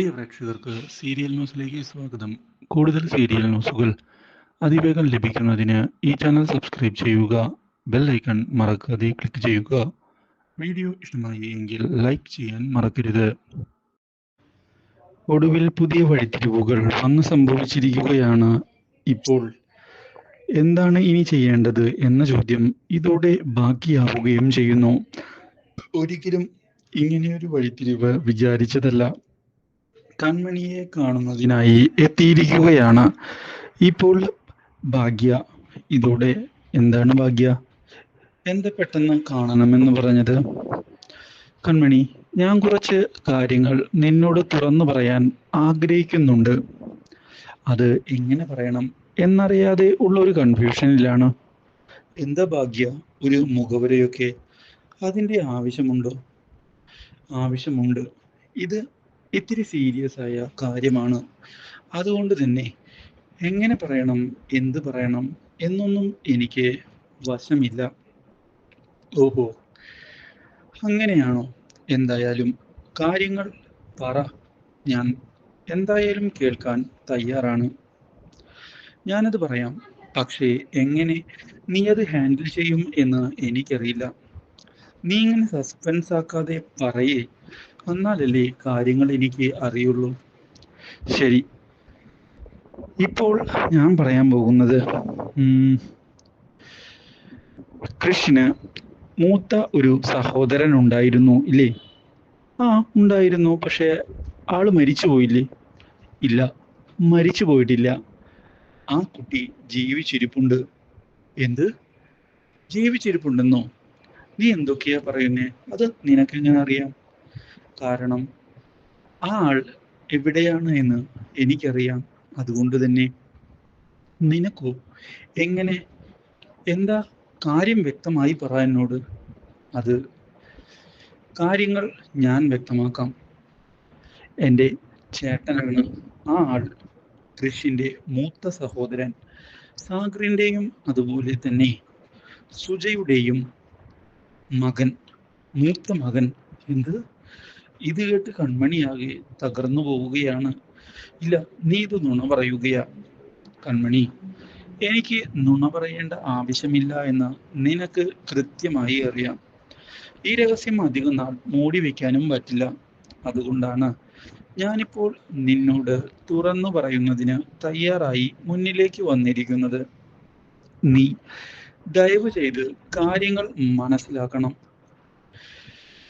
പ്രിയ പ്രേക്ഷകർക്ക് സീരിയൽ ന്യൂസിലേക്ക് സ്വാഗതം. കൂടുതൽ സീരിയൽ ന്യൂസുകൾ അതിവേഗം ലഭിക്കുന്നതിന് ഈ ചാനൽ സബ്സ്ക്രൈബ് ചെയ്യുക ബെൽ ഐക്കൺ മറക്കാതെ ക്ലിക്ക് ചെയ്യുക. വീഡിയോ ഇഷ്ടമായി എങ്കിൽ ലൈക്ക് ചെയ്യാൻ മറക്കരുത്. ഒടുവിൽ പുതിയ വഴിത്തിരിവുകൾ വന്ന് സംഭവിച്ചിരിക്കുകയാണ് ഇപ്പോൾ. എന്താണ് ഇനി ചെയ്യേണ്ടത് എന്ന ചോദ്യം ഇതോടെ ബാക്കിയാവുകയും ചെയ്യുന്നു. ഒരിക്കലും ഇങ്ങനെയൊരു വഴിത്തിരിവ് വിചാരിച്ചതല്ല. കൺമണിയെ കാണുന്നതിനായി എത്തിയിരിക്കുകയാണ്. ഇപ്പോൾ ഭാഗ്യ. ഇതോടെ എന്താണ് ഭാഗ്യ? എന്താ പെട്ടെന്ന് കാണണമെന്ന് പറഞ്ഞത്? കൺമണി ഞാൻ കുറച്ച് കാര്യങ്ങൾ നിന്നോട് തുറന്നു പറയാൻ ആഗ്രഹിക്കുന്നുണ്ട്. അത് എങ്ങനെ പറയണം എന്നറിയാതെ ഉള്ള ഒരു കൺഫ്യൂഷനിലാണ്. എന്താ ഭാഗ്യ? ഒരു മുഖവരയൊക്കെ അതിന്റെ ആവശ്യമുണ്ടോ? ആവശ്യമുണ്ട്. ഇത് ഇത്തിരി സീരിയസ് ആയ കാര്യമാണ്. അതുകൊണ്ട് തന്നെ എങ്ങനെ പറയണം എന്ത് പറയണം എന്നൊന്നും എനിക്ക് വശമില്ല. ഓഹോ. അങ്ങനെയാണോ എന്തായാലും? കാര്യങ്ങൾ പറ. ഞാൻ എന്തായാലും കേൾക്കാൻ തയ്യാറാണ്. ഞാനത് പറയാം. പക്ഷേ എങ്ങനെ? നീ അത് ഹാൻഡിൽ ചെയ്യും എന്ന് എനിക്കറിയില്ല. നീ ഇങ്ങനെ സസ്പെൻസ് ആക്കാതെ പറയേ. എന്നാലല്ലേ കാര്യങ്ങൾ എനിക്ക് അറിയുള്ളൂ? ശരി. ഇപ്പോൾ ഞാൻ പറയാൻ പോകുന്നത് കൃഷ്ണന് മൂത്ത ഒരു സഹോദരൻ ഉണ്ടായിരുന്നു ഇല്ലേ? ആ ഉണ്ടായിരുന്നു. പക്ഷെ ആൾ മരിച്ചു പോയില്ലേ? ഇല്ല മരിച്ചു പോയിട്ടില്ല. ആ കുട്ടി ജീവിച്ചിരിപ്പുണ്ട്. എന്ത്? ജീവിച്ചിരിപ്പുണ്ടെന്നോ? നീ എന്തൊക്കെയാ പറയുന്നേ? അത് നിനക്കെങ്ങനെ അറിയാം? കാരണം ആ ആൾ എവിടെയാണ് എന്ന് എനിക്കറിയാം. അതുകൊണ്ട് തന്നെ നിനക്കോ? എങ്ങനെ? എന്താ കാര്യം വ്യക്തമായി പറ എന്നോട്. അത് കാര്യങ്ങൾ ഞാൻ വ്യക്തമാക്കാം. എന്റെ ചേട്ടനാണ് ആ ആൾ കൃഷിന്റെ മൂത്ത സഹോദരൻ. സാഗറിന്റെയും അതുപോലെ തന്നെ സുജയുടെയും മകൻ മൂത്ത മകൻ എന്ത്? ഇത് കേട്ട് കൺമണിയാകെ തകർന്നു പോവുകയാണ്. ഇല്ല നീ ഇത് നുണ പറയുകയാ കൺമണി. എനിക്ക് നുണ പറയേണ്ട ആവശ്യമില്ല എന്ന് നിനക്ക് കൃത്യമായി അറിയാം. ഈ രഹസ്യം അധികം നാൾ മൂടി വെക്കാനും പറ്റില്ല. അതുകൊണ്ടാണ് ഞാനിപ്പോൾ നിന്നോട് തുറന്നു പറയുന്നതിന് തയ്യാറായി മുന്നിലേക്ക് വന്നിരിക്കുന്നത്. നീ ദയവ് ചെയ്ത് കാര്യങ്ങൾ മനസ്സിലാക്കണം.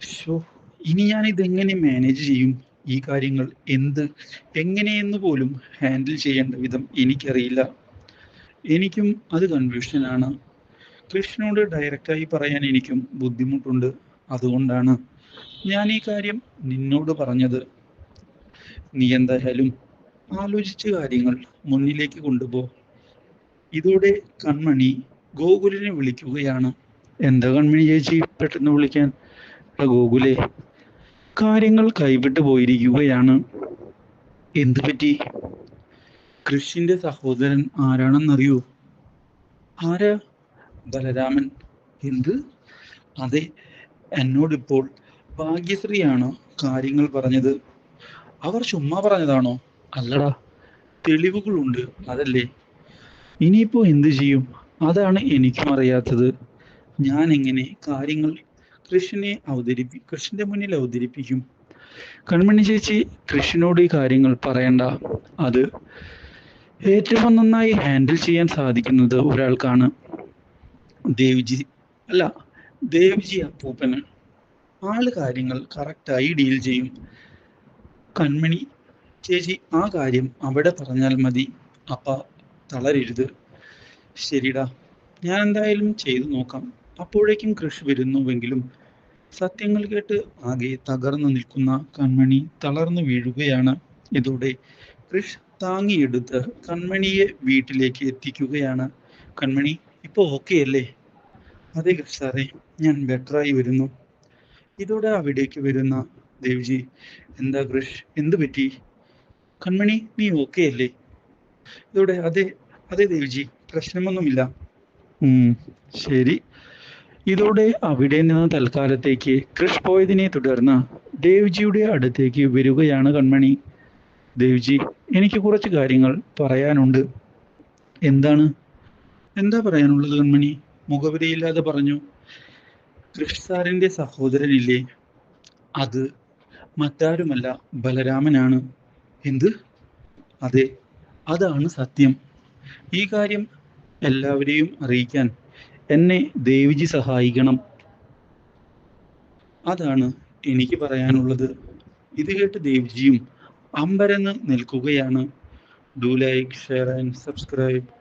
ശോ ഇനി ഞാൻ ഇതെങ്ങനെ മാനേജ് ചെയ്യും ഈ കാര്യങ്ങൾ? എന്ത്? എങ്ങനെയെന്ന് പോലും ഹാൻഡിൽ ചെയ്യേണ്ട വിധം എനിക്കറിയില്ല. എനിക്കും അത് കൺഫ്യൂഷനാണ് കൃഷ്ണനോട് ഡയറക്റ്റായി പറയാൻ എനിക്കും ബുദ്ധിമുട്ടുണ്ട്. അതുകൊണ്ടാണ് ഞാൻ ഈ കാര്യം നിന്നോട് പറഞ്ഞത്. നീ എന്തായാലും ആലോചിച്ച കാര്യങ്ങൾ മുന്നിലേക്ക് കൊണ്ടുപോ. ഇതോടെ കൺമണി ഗോകുലിനെ വിളിക്കുകയാണ്. എന്താ കൺമണി ചേച്ചി? പെട്ടെന്ന് വിളിക്കാൻ. ഗോകുലേ കാര്യങ്ങൾ കൈവിട്ടു പോയിരിക്കുകയാണ്. എന്തു പറ്റി? കൃഷിന്റെ സഹോദരൻ ആരാണെന്നറിയോ? ആരാ? ബലരാമൻ. എന്ത്? അതെ എന്നോടിപ്പോൾ ഭാഗ്യശ്രീയാണ് കാര്യങ്ങൾ പറഞ്ഞത്. അവർ ചുമ്മാ പറഞ്ഞതാണോ? അല്ലടാ തെളിവുകളുണ്ട് അതല്ലേ? ഇനിയിപ്പോ എന്ത് ചെയ്യും? അതാണ് എനിക്കും അറിയാത്തത്. ഞാൻ എങ്ങനെ കാര്യങ്ങൾ കൃഷ്ണനെ അവതരിപ്പി കൃഷ്ണന്റെ മുന്നിൽ അവതരിപ്പിക്കും. കൺമണി ചേച്ചി കൃഷ്ണനോട് ഈ കാര്യങ്ങൾ പറയണ്ട. അത് ഏറ്റവും നന്നായി ഹാൻഡിൽ ചെയ്യാൻ സാധിക്കുന്നത് ഒരാൾക്കാണ് ദേവ്ജി അല്ല ദേവ്ജി അപ്പൂപ്പന്. ആൾ കാര്യങ്ങൾ കറക്റ്റായി ഡീൽ ചെയ്യും. കൺമണി ചേച്ചി ആ കാര്യം അവിടെ പറഞ്ഞാൽ മതി. അപ്പ തളരരുത്. ശരിടാ ഞാൻ എന്തായാലും ചെയ്തു നോക്കാം. അപ്പോഴേക്കും കൃഷി വരുന്നുവെങ്കിലും സത്യങ്ങൾ കേട്ട് ആകെ തകർന്നു നിൽക്കുന്ന കൺമണി തളർന്നു വീഴുകയാണ്. ഇതോടെ കൃഷ് താങ്ങിയെടുത്ത് കൺമണിയെ വീട്ടിലേക്ക് എത്തിക്കുകയാണ്. കൺമണി ഇപ്പോൾ ഓക്കെ അല്ലേ? അതെ കൃഷ് സാറേ ഞാൻ ബെറ്ററായി വരുന്നു. ഇതോടെ അവിടേക്ക് വരുന്ന ദേവ്ജി എന്താ കൃഷ് എന്ത് പറ്റി? കൺമണി നീ ഓക്കെ അല്ലേ? ഇതോടെ അതെ അതെ ദേവ്ജി പ്രശ്നമൊന്നുമില്ല. ശരി. ഇതോടെ അവിടെ നിന്ന് തൽക്കാലത്തേക്ക് ക്രിഷ് പോയതിനെ തുടർന്ന് ദേവ്ജിയുടെ അടുത്തേക്ക് വരികയാണ് കൺമണി. ദേവ്ജി എനിക്ക് കുറച്ച് കാര്യങ്ങൾ പറയാനുണ്ട്. എന്താണ്? എന്താ പറയാനുള്ളത് കൺമണി? മുഖവരിയില്ലാതെ പറഞ്ഞു. കൃഷ് സാറിന്റെ സഹോദരനില്ലേ? അത് മറ്റാരുമല്ല ബലരാമനാണ്. എന്ത്? അതെ അതാണ് സത്യം. ഈ കാര്യം എല്ലാവരെയും അറിയിക്കാൻ എന്നെ ദേവിജി സഹായിക്കണം. അതാണ് എനിക്ക് പറയാനുള്ളത്. ഇത് കേട്ട് ദേവ്ജിയും അമ്പരന്ന് നിൽക്കുകയാണ്. Do like share and subscribe